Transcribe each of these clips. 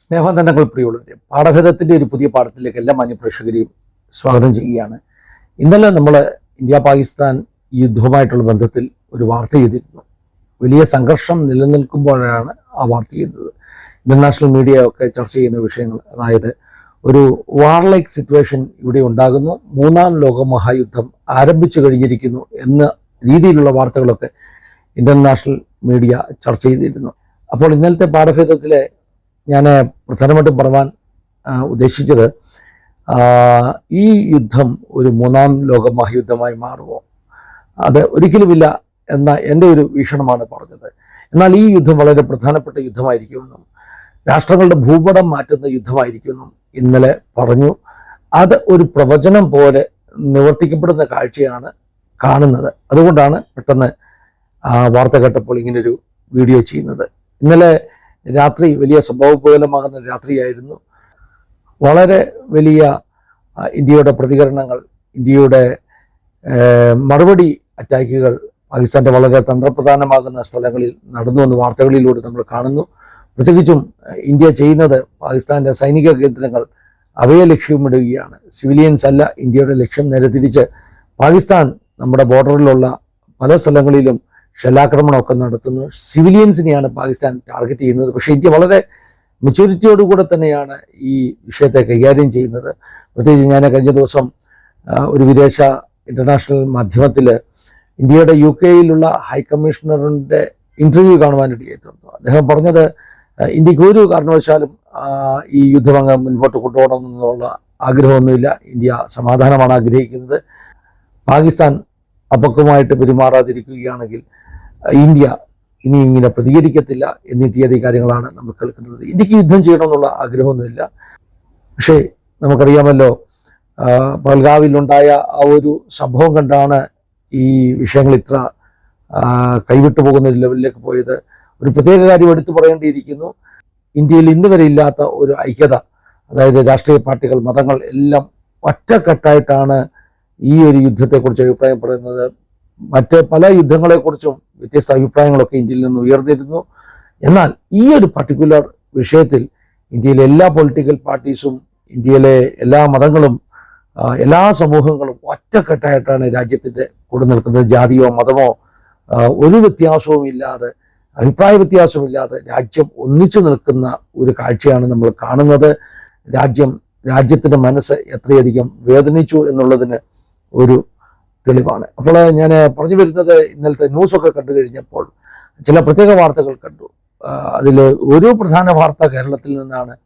സ്നേഹവന്ദനങ്ങൾ പ്രിയമുള്ളവരെ പാഠഭേദത്തിന്റെ ഒരു പുതിയ പാഠത്തിലേക്ക് എല്ലാ മാന്യപ്രേക്ഷകരെയും സ്വാഗതം ചെയ്യുകയാണ്. ഇന്നലെ നമ്മൾ ഇന്ത്യ പാകിസ്ഥാൻ യുദ്ധവുമായിട്ടുള്ള ബന്ധത്തിൽ ഒരു വാർത്ത ചെയ്തിരുന്നു വലിയ സംഘർഷം നിലനിൽക്കുമ്പോഴാണ് ആ വാർത്ത ചെയ്യുന്നത് ഇന്റർനാഷണൽ മീഡിയ ഒക്കെ ചർച്ച ചെയ്യുന്ന വിഷയങ്ങൾ അതായത് ഒരു വാർലൈക്ക് സിറ്റുവേഷൻ ഇവിടെ ഉണ്ടാകുന്നു. മൂന്നാം ലോക മഹായുദ്ധം ആരംഭിച്ചു കഴിഞ്ഞിരിക്കുന്നു എന്ന രീതിയിലുള്ള വാർത്തകളൊക്കെ ഇന്റർനാഷണൽ മീഡിയ ചർച്ച ചെയ്തിരുന്നു. അപ്പോൾ ഇന്നലത്തെ പാഠഭേദത്തിലെ ഞാൻ പ്രധാനമായിട്ടും പറയാൻ ഉദ്ദേശിച്ചത് ഈ യുദ്ധം ഒരു മൂന്നാം ലോക മഹായുദ്ധമായി മാറുമോ? അത് ഒരിക്കലുമില്ല എന്ന എന്റെ ഒരു വീക്ഷണമാണ് പറഞ്ഞത്. എന്നാൽ ഈ യുദ്ധം വളരെ പ്രധാനപ്പെട്ട യുദ്ധമായിരിക്കുമെന്നും രാഷ്ട്രങ്ങളുടെ ഭൂപടം മാറ്റുന്ന യുദ്ധമായിരിക്കുമെന്നും ഇന്നലെ പറഞ്ഞു. അത് ഒരു പ്രവചനം പോലെ നിവർത്തിക്കപ്പെടുന്ന കാഴ്ചയാണ് കാണുന്നത്. അതുകൊണ്ടാണ് പെട്ടെന്ന് വാർത്ത കേട്ടപ്പോൾ ഇങ്ങനൊരു വീഡിയോ ചെയ്യുന്നത്. ഇന്നലെ രാത്രി വലിയ സ്വഭാവപൂലമാകുന്ന രാത്രിയായിരുന്നു. വളരെ വലിയ ഇന്ത്യയുടെ പ്രതികരണങ്ങൾ ഇന്ത്യയുടെ മറുപടി അറ്റാക്കുകൾ പാകിസ്ഥാന്റെ വളരെ തന്ത്രപ്രധാനമാകുന്ന സ്ഥലങ്ങളിൽ നടന്നു എന്ന് വാർത്തകളിലൂടെ നമ്മൾ കാണുന്നു. പ്രത്യേകിച്ചും ഇന്ത്യ ചെയ്യുന്നത് പാകിസ്ഥാന്റെ സൈനിക കേന്ദ്രങ്ങൾ അവയെ ലക്ഷ്യമിടുകയാണ്. സിവിലിയൻസ് അല്ല ഇന്ത്യയുടെ ലക്ഷ്യം നേരെ തിരിച്ച് പാകിസ്ഥാൻ നമ്മുടെ ബോർഡറിലുള്ള പല സ്ഥലങ്ങളിലും ഷെല്ലാക്രമണമൊക്കെ നടത്തുന്നു. സിവിലിയൻസിനെയാണ് പാകിസ്ഥാൻ ടാർഗറ്റ് ചെയ്യുന്നത്. പക്ഷേ ഇന്ത്യ വളരെ മെച്ചൂരിറ്റിയോടുകൂടെ തന്നെയാണ് ഈ വിഷയത്തെ കൈകാര്യം ചെയ്യുന്നത്. പ്രത്യേകിച്ച് ഞാൻ കഴിഞ്ഞ ദിവസം ഒരു വിദേശ ഇന്റർനാഷണൽ മാധ്യമത്തിൽ ഇന്ത്യയുടെ യു കെയിലുള്ള ഹൈക്കമ്മീഷണറിന്റെ ഇന്റർവ്യൂ കാണുവാനായിട്ട് ചെയ്തിരുന്നു അദ്ദേഹം പറഞ്ഞത് ഇന്ത്യയ്ക്ക് ഒരു കാരണവശാലും ഈ യുദ്ധം അങ്ങ് മുൻപോട്ട് കൊണ്ടുപോകണം എന്നുള്ള ആഗ്രഹമൊന്നുമില്ല. ഇന്ത്യ സമാധാനമാണ് ആഗ്രഹിക്കുന്നത്. പാകിസ്ഥാൻ അപക്വമായിട്ട് പെരുമാറാതിരിക്കുകയാണെങ്കിൽ ഇന്ത്യ ഇനി ഇങ്ങനെ പ്രതികരിക്കത്തില്ല എന്നീ തീയതി കാര്യങ്ങളാണ് നമ്മൾ കേൾക്കുന്നത്. ഇന്ത്യയ്ക്ക് യുദ്ധം ചെയ്യണമെന്നുള്ള ആഗ്രഹമൊന്നുമില്ല. പക്ഷേ നമുക്കറിയാമല്ലോ പൽഗാവിലുണ്ടായ ആ ഒരു സംഭവം കണ്ടാണ് ഈ വിഷയങ്ങൾ ഇത്ര കൈവിട്ടു പോകുന്ന ഒരു ലെവലിലേക്ക് പോയത്. ഒരു പ്രത്യേക കാര്യം എടുത്തു പറയേണ്ടിയിരിക്കുന്നു. ഇന്ത്യയിൽ ഇന്ന് വരെ ഇല്ലാത്ത ഒരു ഐക്യത അതായത് രാഷ്ട്രീയ പാർട്ടികൾ മതങ്ങൾ എല്ലാം ഒറ്റക്കെട്ടായിട്ടാണ് ഈ ഒരു യുദ്ധത്തെക്കുറിച്ച് അഭിപ്രായം പറയുന്നത്. മറ്റ് പല യുദ്ധങ്ങളെക്കുറിച്ചും വ്യത്യസ്ത അഭിപ്രായങ്ങളൊക്കെ ഇന്ത്യയിൽ നിന്ന് ഉയർന്നിരുന്നു. എന്നാൽ ഈ ഒരു പർട്ടിക്കുലർ വിഷയത്തിൽ ഇന്ത്യയിലെ എല്ലാ പൊളിറ്റിക്കൽ പാർട്ടീസും ഇന്ത്യയിലെ എല്ലാ മതങ്ങളും എല്ലാ സമൂഹങ്ങളും ഒറ്റക്കെട്ടായിട്ടാണ് രാജ്യത്തിന്റെ കൂടെ നിൽക്കുന്നത്. ജാതിയോ മതമോ ഒരു വ്യത്യാസവും ഇല്ലാതെ അഭിപ്രായ വ്യത്യാസമില്ലാതെ രാജ്യം ഒന്നിച്ചു നിൽക്കുന്ന ഒരു കാഴ്ചയാണ് നമ്മൾ കാണുന്നത്. രാജ്യം രാജ്യത്തിന്റെ മനസ്സ് എത്രയധികം വേദനിച്ചു എന്നുള്ളതിന് ഒരു തെളിവാണ്. അപ്പോൾ ഞാൻ പറഞ്ഞു വരുന്നത് ഇന്നലത്തെ ന്യൂസൊക്കെ കണ്ടു കഴിഞ്ഞപ്പോൾ ചില പ്രത്യേക വാർത്തകൾ കണ്ടു. അതിൽ ഒരു പ്രധാന വാർത്ത കേരളത്തിൽ നിന്നാണ്.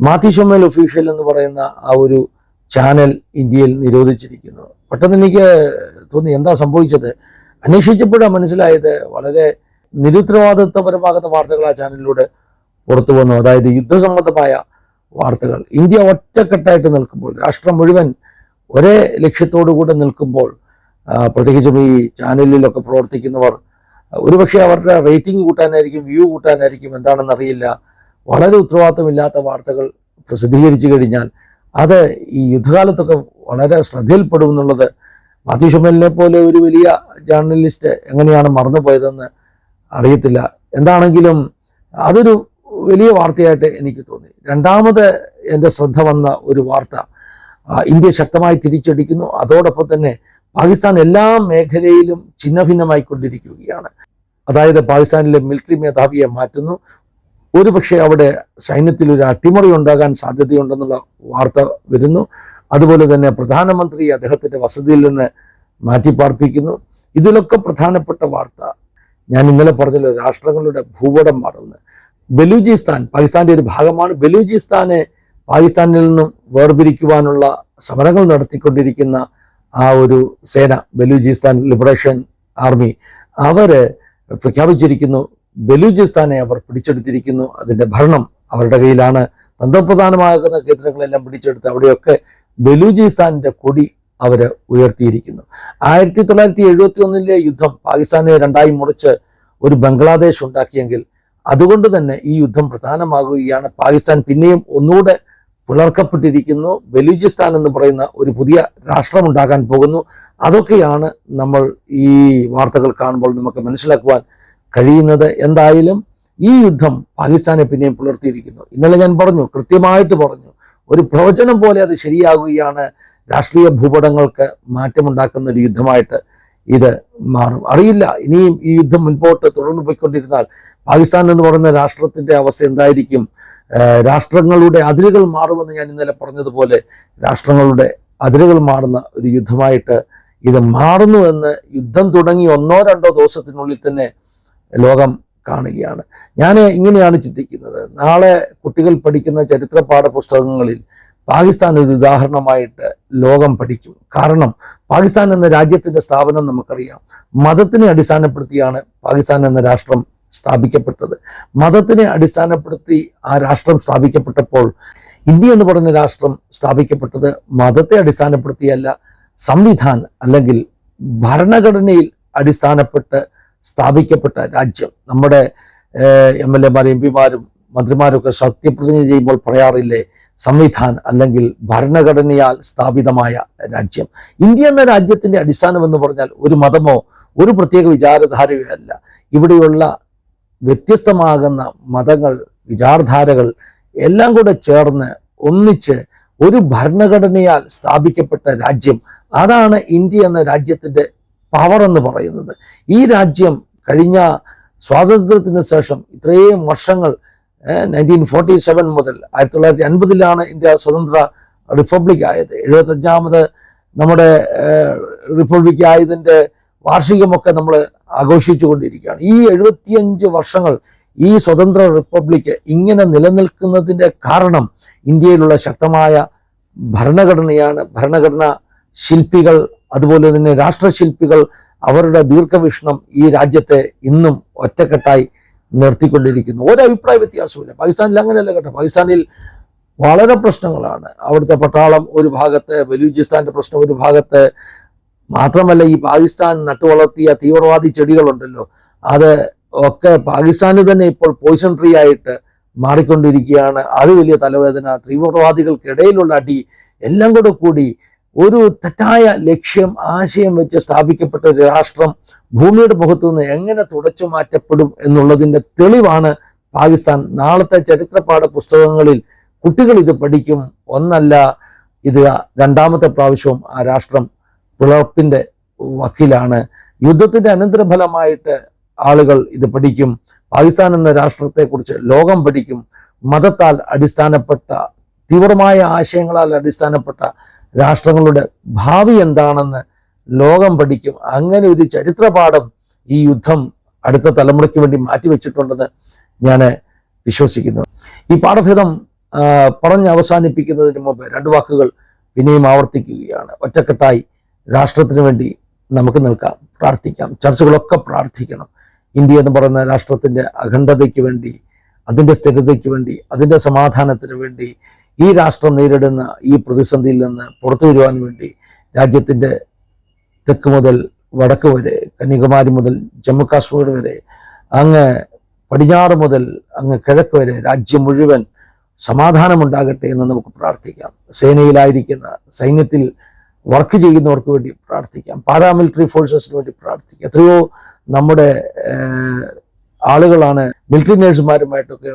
മാത്യു ഒഫീഷ്യൽ എന്ന് പറയുന്ന ആ ഒരു ചാനൽ ഇന്ത്യയിൽ നിരോധിച്ചിരിക്കുന്നു. പെട്ടെന്ന് എനിക്ക് തോന്നി എന്താ സംഭവിച്ചത്? അന്വേഷിച്ചപ്പോഴാണ് മനസ്സിലായത് വളരെ നിരുത്തരവാദിത്വപരമാകുന്ന വാർത്തകൾ ആ ചാനലിലൂടെ പുറത്തു വന്നു. അതായത് യുദ്ധസംബന്ധമായ വാർത്തകൾ. ഇന്ത്യ ഒറ്റക്കെട്ടായിട്ട് നിൽക്കുമ്പോൾ രാഷ്ട്രം മുഴുവൻ ഒരേ ലക്ഷ്യത്തോടു കൂടെ നിൽക്കുമ്പോൾ പ്രത്യേകിച്ചും ഈ ചാനലിലൊക്കെ പ്രവർത്തിക്കുന്നവർ ഒരുപക്ഷെ അവരുടെ റേറ്റിംഗ് കൂട്ടാനായിരിക്കും വ്യൂ കൂട്ടാനായിരിക്കും എന്താണെന്നറിയില്ല വളരെ ഉത്തരവാദിത്തമില്ലാത്ത വാർത്തകൾ പ്രസിദ്ധീകരിച്ചു കഴിഞ്ഞാൽ അത് ഈ യുദ്ധകാലത്തൊക്കെ വളരെ ശ്രദ്ധയിൽപ്പെടും എന്നുള്ളത് മാത്യു പോലെ ഒരു വലിയ ജേർണലിസ്റ്റ് എങ്ങനെയാണ് മറന്നുപോയതെന്ന് അറിയത്തില്ല. എന്താണെങ്കിലും അതൊരു വലിയ വാർത്തയായിട്ട് എനിക്ക് തോന്നി. രണ്ടാമത് എന്റെ ശ്രദ്ധ വന്ന ഒരു വാർത്ത ഇന്ത്യ ശക്തമായി തിരിച്ചടിക്കുന്നു. അതോടൊപ്പം തന്നെ പാകിസ്ഥാൻ എല്ലാ മേഖലയിലും ഛിന്നഭിന്നമായിക്കൊണ്ടിരിക്കുകയാണ്. അതായത് പാകിസ്ഥാനിലെ മിലിറ്ററി മേധാവിയെ മാറ്റുന്നു. ഒരുപക്ഷെ അവിടെ സൈന്യത്തിൽ ഒരു അട്ടിമറി ഉണ്ടാകാൻ സാധ്യതയുണ്ടെന്നുള്ള വാർത്ത വരുന്നു. അതുപോലെ തന്നെ പ്രധാനമന്ത്രി അദ്ദേഹത്തിന്റെ വസതിയിൽ നിന്ന് മാറ്റിപ്പാർപ്പിക്കുന്നു. ഇതിലൊക്കെ പ്രധാനപ്പെട്ട വാർത്ത ഞാൻ ഇന്നലെ പറഞ്ഞല്ലോ രാഷ്ട്രങ്ങളുടെ ഭൂപടം മാറുന്നത് ബലൂചിസ്ഥാൻ പാകിസ്ഥാന്റെ ഒരു ഭാഗമാണ്. ബലൂചിസ്ഥാനെ പാകിസ്ഥാനിൽ നിന്നും വേർപിരിക്കുവാനുള്ള സമരങ്ങൾ നടത്തിക്കൊണ്ടിരിക്കുന്ന ആ ഒരു സേന ബലൂചിസ്ഥാൻ ലിബറേഷൻ ആർമി അവർ പ്രഖ്യാപിച്ചിരിക്കുന്നു. ബലൂചിസ്ഥാനെ അവർ പിടിച്ചെടുത്തിരിക്കുന്നു. അതിന്റെ ഭരണം അവരുടെ കയ്യിലാണ്. തന്ത്രപ്രധാനമാകുന്ന കേന്ദ്രങ്ങളെല്ലാം പിടിച്ചെടുത്ത് അവിടെയൊക്കെ ബലൂചിസ്ഥാനിന്റെ കൊടി അവർ ഉയർത്തിയിരിക്കുന്നു. ആയിരത്തി തൊള്ളായിരത്തി എഴുപത്തി ഒന്നിലെ യുദ്ധം പാകിസ്ഥാനെ രണ്ടായി മുറിച്ച് ഒരു ബംഗ്ലാദേശ് ഉണ്ടാക്കിയെങ്കിൽ അതുകൊണ്ട് തന്നെ ഈ യുദ്ധം പ്രധാനമാകുകയാണ്. പാകിസ്ഥാൻ പിന്നെയും ഒന്നുകൂടെ പിളർക്കപ്പെട്ടിരിക്കുന്നു. ബലൂചിസ്ഥാൻ എന്ന് പറയുന്ന ഒരു പുതിയ രാഷ്ട്രമുണ്ടാകാൻ പോകുന്നു. അതൊക്കെയാണ് നമ്മൾ ഈ വാർത്തകൾ കാണുമ്പോൾ നമുക്ക് മനസ്സിലാക്കുവാൻ കഴിയുന്നത്. എന്തായാലും ഈ യുദ്ധം പാകിസ്ഥാനെ പിന്നെയും പുലർത്തിയിരിക്കുന്നു. ഇന്നലെ ഞാൻ പറഞ്ഞു കൃത്യമായിട്ട് പറഞ്ഞു ഒരു പ്രവചനം പോലെ അത് ശരിയാകുകയാണ്. രാഷ്ട്രീയ ഭൂപടങ്ങൾക്ക് മാറ്റമുണ്ടാക്കുന്ന ഒരു യുദ്ധമായിട്ട് ഇത് മാറും. അറിയില്ല ഇനിയും ഈ യുദ്ധം മുൻപോട്ട് തുടർന്ന് പോയിക്കൊണ്ടിരുന്നാൽ പാകിസ്ഥാൻ എന്ന് പറയുന്ന രാഷ്ട്രത്തിന്റെ അവസ്ഥ എന്തായിരിക്കും? രാഷ്ട്രങ്ങളുടെ അതിരുകൾ മാറുമെന്ന് ഞാൻ ഇന്നലെ പറഞ്ഞതുപോലെ രാഷ്ട്രങ്ങളുടെ അതിരുകൾ മാറുന്ന ഒരു യുദ്ധമായിട്ട് ഇത് മാറുന്നുവെന്ന് യുദ്ധം തുടങ്ങി ഒന്നോ രണ്ടോ ദിവസത്തിനുള്ളിൽ തന്നെ ലോകം കാണുകയാണ്. ഞാൻ ഇങ്ങനെയാണ് ചിന്തിക്കുന്നത്. നാളെ കുട്ടികൾ പഠിക്കുന്ന ചരിത്ര പാഠപുസ്തകങ്ങളിൽ പാകിസ്ഥാൻ ഒരു ഉദാഹരണമായിട്ട് ലോകം പഠിക്കും. കാരണം പാകിസ്ഥാൻ എന്ന രാജ്യത്തിന്റെ സ്ഥാപനം നമുക്കറിയാം. മതത്തിനെ അടിസ്ഥാനപ്പെടുത്തിയാണ് പാകിസ്ഥാൻ എന്ന രാഷ്ട്രം സ്ഥാപിക്കപ്പെട്ടത്. മതത്തിനെ അടിസ്ഥാനപ്പെടുത്തി ആ രാഷ്ട്രം സ്ഥാപിക്കപ്പെട്ടപ്പോൾ ഇന്ത്യ എന്ന് പറയുന്ന രാഷ്ട്രം സ്ഥാപിക്കപ്പെട്ടത് മതത്തെ അടിസ്ഥാനപ്പെടുത്തിയല്ല സംവിധാൻ അല്ലെങ്കിൽ ഭരണഘടനയിൽ അടിസ്ഥാനപ്പെട്ട് സ്ഥാപിക്കപ്പെട്ട രാജ്യം. നമ്മുടെ എം എൽ എമാരും എം പിമാരും മന്ത്രിമാരൊക്കെ സത്യപ്രതിജ്ഞ ചെയ്യുമ്പോൾ പറയാറില്ലേ സംവിധാൻ അല്ലെങ്കിൽ ഭരണഘടനയാൽ സ്ഥാപിതമായ രാജ്യം. ഇന്ത്യ എന്ന രാജ്യത്തിന്റെ അടിസ്ഥാനം എന്ന് പറഞ്ഞാൽ ഒരു മതമോ ഒരു പ്രത്യേക വിചാരധാരയോ അല്ല. ഇവിടെയുള്ള വ്യത്യസ്തമാകുന്ന മതങ്ങൾ വിചാരധാരകൾ എല്ലാം കൂടെ ചേർന്ന് ഒന്നിച്ച് ഒരു ഭരണഘടനയാൽ സ്ഥാപിക്കപ്പെട്ട രാജ്യം. അതാണ് ഇന്ത്യ എന്ന രാജ്യത്തിന്റെ പവർ എന്ന് പറയുന്നത്. ഈ രാജ്യം കഴിഞ്ഞ സ്വാതന്ത്ര്യത്തിന് ശേഷം ഇത്രയും വർഷങ്ങൾ നയന്റീൻ ഫോർട്ടി സെവൻ മുതൽ ആയിരത്തി തൊള്ളായിരത്തി അൻപതിലാണ് ഇന്ത്യ സ്വതന്ത്ര റിപ്പബ്ലിക് ആയത്. എഴുപത്തഞ്ചാമത് നമ്മുടെ റിപ്പബ്ലിക് ആയതിന്റെ വാർഷികമൊക്കെ നമ്മൾ ആഘോഷിച്ചു കൊണ്ടിരിക്കുകയാണ് ഈ എഴുപത്തിയഞ്ച് വർഷങ്ങൾ ഈ സ്വതന്ത്ര റിപ്പബ്ലിക്ക് ഇങ്ങനെ നിലനിൽക്കുന്നതിന്റെ കാരണം ഇന്ത്യയിലുള്ള ശക്തമായ ഭരണഘടനയാണ്. ഭരണഘടന ശില്പികൾ അതുപോലെ തന്നെ രാഷ്ട്രശില്പികൾ അവരുടെ ദീർഘവീക്ഷണം ഈ രാജ്യത്തെ ഇന്നും ഒറ്റക്കെട്ടായി നിർത്തിക്കൊണ്ടിരിക്കുന്നു. ഒരു അഭിപ്രായ വ്യത്യാസമില്ല പാകിസ്ഥാനിൽ അങ്ങനെയല്ല കേട്ടോ. പാകിസ്ഥാനിൽ വളരെ പ്രശ്നങ്ങളാണ്. അവിടുത്തെ പട്ടാളം ഒരു ഭാഗത്ത് ബലൂചിസ്ഥാന്റെ പ്രശ്നം ഒരു ഭാഗത്ത് മാത്രമല്ല ഈ പാകിസ്ഥാൻ നട്ടുവളർത്തിയ തീവ്രവാദി ചെടികളുണ്ടല്ലോ അത് ഒക്കെ പാകിസ്ഥാന് തന്നെ ഇപ്പോൾ പോയിസൺ ട്രീ ആയിട്ട് മാറിക്കൊണ്ടിരിക്കുകയാണ്. അത് വലിയ തലവേദന തീവ്രവാദികൾക്കിടയിലുള്ള അടി എല്ലാം കൂടെ കൂടി ഒരു തെറ്റായ ലക്ഷ്യം ആശയം വെച്ച് സ്ഥാപിക്കപ്പെട്ട ഒരു രാഷ്ട്രം ഭൂമിയുടെ മുഖത്തു നിന്ന് എങ്ങനെ തുടച്ചു മാറ്റപ്പെടും എന്നുള്ളതിന്റെ തെളിവാണ് പാകിസ്ഥാൻ. നാളത്തെ ചരിത്രപാഠ പുസ്തകങ്ങളിൽ കുട്ടികൾ ഇത് പഠിക്കും. ഒന്നല്ല ഇത് രണ്ടാമത്തെ പ്രാവശ്യവും ആ രാഷ്ട്രം പിളർപ്പിന്റെ വക്കിലാണ്. യുദ്ധത്തിന്റെ അനന്തരഫലമായിട്ട് ആളുകൾ ഇത് പഠിക്കും. പാകിസ്ഥാൻ എന്ന രാഷ്ട്രത്തെക്കുറിച്ച് ലോകം പഠിക്കും. മതത്താൽ അടിസ്ഥാനപ്പെട്ട തീവ്രമായ ആശയങ്ങളാൽ അടിസ്ഥാനപ്പെട്ട രാഷ്ട്രങ്ങളുടെ ഭാവി എന്താണെന്ന് ലോകം പഠിക്കും. അങ്ങനെ ഒരു ചരിത്രപാഠം ഈ യുദ്ധം അടുത്ത തലമുറയ്ക്ക് വേണ്ടി മാറ്റിവെച്ചിട്ടുണ്ടെന്ന് ഞാൻ വിശ്വസിക്കുന്നു. ഈ പാഠഭേദം പറഞ്ഞ് അവസാനിപ്പിക്കുന്നതിന് മുമ്പ് രണ്ട് വാക്കുകൾ പിന്നെയും ആവർത്തിക്കുകയാണ്. ഒറ്റക്കെട്ടായി രാഷ്ട്രത്തിന് വേണ്ടി നമുക്ക് നിൽക്കാം പ്രാർത്ഥിക്കാം ചർച്ചകളൊക്കെ പ്രാർത്ഥിക്കണം. ഇന്ത്യ എന്ന് പറയുന്ന രാഷ്ട്രത്തിന്റെ അഖണ്ഡതയ്ക്ക് വേണ്ടി അതിന്റെ സ്ഥിരതയ്ക്ക് വേണ്ടി അതിന്റെ സമാധാനത്തിന് വേണ്ടി ഈ രാഷ്ട്രം നേരിടുന്ന ഈ പ്രതിസന്ധിയിൽ നിന്ന് പുറത്തു വരുവാൻ വേണ്ടി രാജ്യത്തിന്റെ തെക്ക് മുതൽ വടക്ക് വരെ കന്യാകുമാരി മുതൽ ജമ്മു കാശ്മീർ വരെ അങ്ങ് പടിഞ്ഞാറ് മുതൽ അങ്ങ് കിഴക്ക് വരെ രാജ്യം മുഴുവൻ സമാധാനമുണ്ടാകട്ടെ എന്ന് നമുക്ക് പ്രാർത്ഥിക്കാം. സേനയിലായിരിക്കുന്ന സൈന്യത്തിൽ വർക്ക് ചെയ്യുന്നവർക്ക് വേണ്ടി പ്രാർത്ഥിക്കാം. പാരാമിലിറ്ററി ഫോഴ്സസിന് വേണ്ടി പ്രാർത്ഥിക്കാം. എത്രയോ നമ്മുടെ ആളുകളാണ് മിലിറ്ററി നേഴ്സുമാരുമായിട്ടൊക്കെ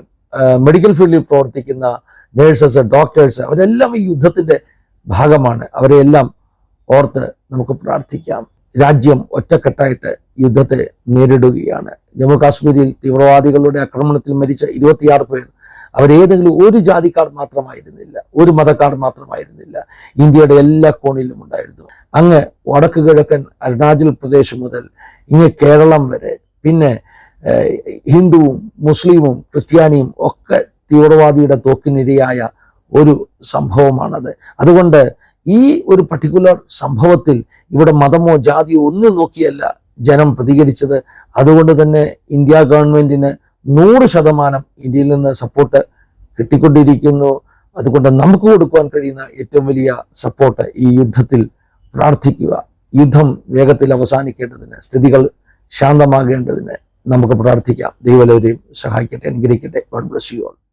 മെഡിക്കൽ ഫീൽഡിൽ പ്രവർത്തിക്കുന്ന നേഴ്സസ് ഡോക്ടേഴ്സ് അവരെല്ലാം ഈ യുദ്ധത്തിന്റെ ഭാഗമാണ്. അവരെയെല്ലാം ഓർത്ത് നമുക്ക് പ്രാർത്ഥിക്കാം. രാജ്യം ഒറ്റക്കെട്ടായിട്ട് യുദ്ധത്തെ നേരിടുകയാണ്. ജമ്മു കാശ്മീരിൽ തീവ്രവാദികളുടെ ആക്രമണത്തിൽ മരിച്ച ഇരുപത്തിയാറ് പേർ അവരേതെങ്കിലും ഒരു ജാതിക്കാർ മാത്രമായിരുന്നില്ല ഒരു മതക്കാർ മാത്രമായിരുന്നില്ല. ഇന്ത്യയുടെ എല്ലാ കോണിലും ഉണ്ടായിരുന്നു. അങ്ങ് വടക്ക് കിഴക്കൻ അരുണാചൽ പ്രദേശ് മുതൽ ഇങ്ങ് കേരളം വരെ പിന്നെ ഹിന്ദുവും മുസ്ലിമും ക്രിസ്ത്യാനിയും ഒക്കെ തീവ്രവാദിയുടെ തോക്കിനിരയായ ഒരു സംഭവമാണത്. അതുകൊണ്ട് ഈ ഒരു പർട്ടിക്കുലർ സംഭവത്തിൽ ഇവിടെ മതമോ ജാതിയോ ഒന്നും നോക്കിയല്ല ജനം പ്രതികരിച്ചത്. അതുകൊണ്ട് തന്നെ ഇന്ത്യ ഗവൺമെന്റിന് നൂറ് ശതമാനം ഇന്ത്യയിൽ നിന്ന് സപ്പോർട്ട് കിട്ടിക്കൊണ്ടിരിക്കുന്നു. അതുകൊണ്ട് നമുക്ക് കൊടുക്കുവാൻ കഴിയുന്ന ഏറ്റവും വലിയ സപ്പോർട്ട് ഈ യുദ്ധത്തിൽ പ്രാർത്ഥിക്കുക. യുദ്ധം വേഗത്തിൽ അവസാനിക്കേണ്ടതിന് സ്ഥിതികൾ ശാന്തമാകേണ്ടതിന് നമുക്ക് പ്രാർത്ഥിക്കാം. ദൈവലവരെയും സഹായിക്കട്ടെ അനുഗ്രഹിക്കട്ടെ. God bless you all